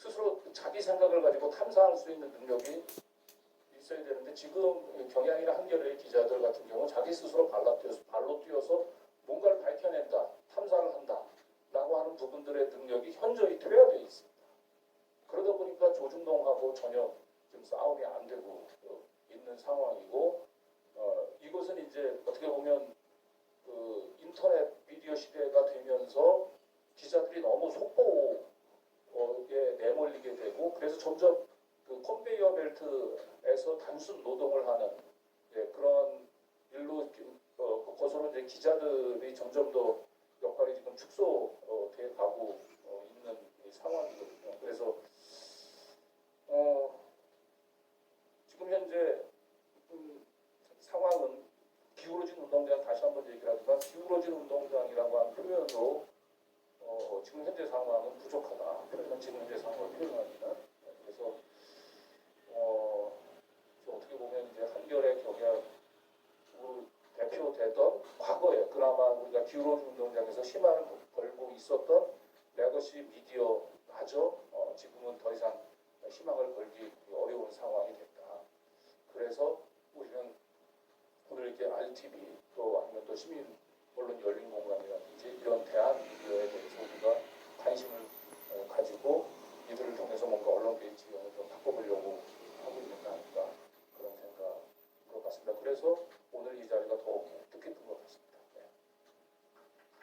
스스로 그 자기 생각을 가지고 탐사할 수 있는 능력이 있어야 되는데 지금 경향이나 한겨레 기자들 같은 경우 자기 스스로 발로 뛰어서 발로 뛰어서 뭔가를 밝혀낸다, 탐사를 한다 라고 하는 부분들의 능력이 현저히 퇴화되어 있습니다. 그러다 보니까 조중동하고 전혀 지금 싸움이 안 되고 어, 있는 상황이고 어, 이것은 이제 어떻게 보면 그 인터넷 미디어 시대가 되면서 기자들이 너무 속보에 내몰리게 되고 그래서 점점 그 컨베이어 벨트에서 단순 노동을 하는 예, 그런 일로 어, 그 거서로 이제 기자들이 점점 더 역할이 지금 축소돼 가고 어, 있는 이 상황이거든요. 그래서 어, 지금 현재 음, 상황은 기울어진 운동장 다시 한번 얘기를 하지만 기울어진 운동장이라고 하는 표현으로 어, 지금 현재 상황은 부족하다. 그러면 지금 현재 기울어진 운동장에서 희망을 걸고 있었던 레거시 미디어마저 어, 지금은 더 이상 희망을 걸기 어려운 상황이 됐다. 그래서 우리는 오늘 이렇게 RTV 또 아니면 또 시민 언론 열린 공간이라든지 이런 대한 미디어에 대해서 우리가 관심을 어, 가지고 이들을 통해서 뭔가 언론 개입 지형을 좀 바꿔보려고 하고 있는 거 아닌가 그런 생각인 것 같습니다. 그래서